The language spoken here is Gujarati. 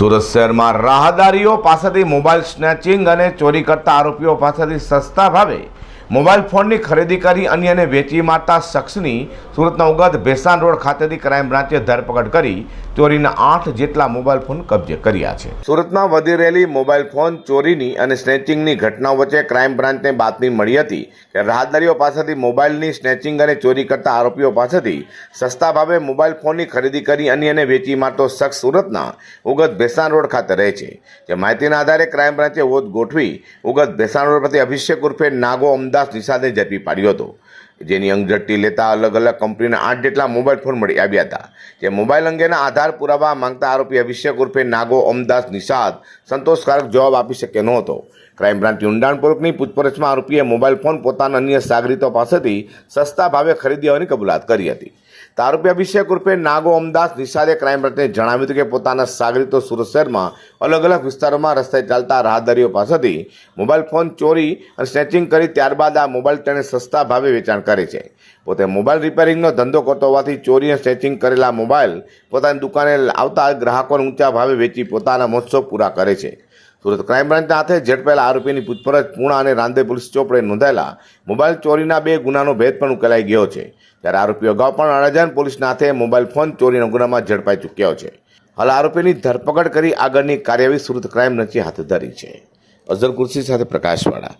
સુરત શહેરમાં રાહદારીઓ પાસેથી મોબાઈલ સ્નેચિંગ અને ચોરી કરતા આરોપીઓ પાસેથી સસ્તા ભાવે મોબાઈલ ફોનની ખરીદી કરી અન્યને વેચી મારતા શખ્સની સુરતના ઉગત ભેસાણ રોડ ખાતેથી ક્રાઇમ બ્રાન્ચે ધરપકડ કરી ચોરીના આઠ જેટલા મોબાઈલ ફોન કબજે કર્યા છે. સુરતમાં વધી રહેલી મોબાઈલ ફોન ચોરીની અને સ્નેચિંગની ઘટનાઓ વચ્ચે ક્રાઇમ બ્રાન્ચને બાતમી મળી હતી કે રાહદારીઓ પાસેથી મોબાઈલની સ્નેચિંગ અને ચોરી કરતા આરોપીઓ પાસેથી સસ્તા ભાવે મોબાઈલ ફોનની ખરીદી કરી અન્યને વેચી મારતો શખ્સ સુરતના ઉગત ભેસાણ રોડ ખાતે રહે છે. જે માહિતીના આધારે ક્રાઇમ બ્રાન્ચે વોધ ગોઠવી ઉગત ભેસાણ રોડ પરથી અભિષેક ઉર્ફે નાગો અમદાસ નિષાદે ઝડપી પાડ્યો હતો. જેની અંગઝટ્ટી લેતા અલગ અલગ કંપનીના આઠ જેટલા મોબાઈલ ફોન મળી આવ્યા હતા. જે મોબાઈલ અંગેના આધાર પુરાવા માંગતા આરોપી અભિષેક ઉર્ફે નાગો અમદાસ નિષાદ સંતોષકારક જવાબ આપી શક્યો નહોતો ક્રાઇમ બ્રાન્ચની ઊંડાણપૂર્વકની પૂછપરછમાં આરોપીએ મોબાઈલ ફોન પોતાના અન્ય સાગરીતો પાસેથી સસ્તા ભાવે ખરીદી હોવાની કબૂલાત કરી હતી. આરોપી અભિષેક ઉર્ફે નાગો અમદાસ નિશાદે ક્રાઇમ બ્રાન્ચને જણાવ્યું હતું કે પોતાના સાગરીતો સુરત શહેરમાં અલગ અલગ વિસ્તારોમાં રસ્તે ચાલતા રાહદારીઓ પાસેથી મોબાઈલ ફોન ચોરી અને સ્નેચિંગ કરી ત્યારબાદ આ મોબાઈલ તેણે સસ્તા ભાવે વેચાણ કરે છે. પોતે મોબાઈલ રિપેરિંગનો ધંધો કરતો હોવાથી ચોરી અને સ્નેચિંગ કરેલા મોબાઈલ પોતાની દુકાને આવતા ગ્રાહકોને ઊંચા ભાવે વેચી પોતાના મહોત્સવ પૂરા કરે છે. સુરત ક્રાઇમ બ્રાન્ચના હાથે ઝડપાયેલા આરોપીની પૂછપરછ પૂણા અને રાંદે પોલીસ ચોપડે નોંધાયેલા મોબાઈલ ચોરીના બે ગુનાનો ભેદ પણ ઉકેલાઈ ગયો છે. ત્યારે આરોપીઓ અગાઉ પણ અણજાન પોલીસના હાથે મોબાઈલ ફોન ચોરીના ગુનામાં ઝડપાઈ ચૂક્યો છે. હાલ આરોપીની ધરપકડ કરી આગળની કાર્યવાહી સુરત ક્રાઇમ બ્રાન્ચે હાથ ધરી છે. અઝર કુર્સી સાથે પ્રકાશવાળા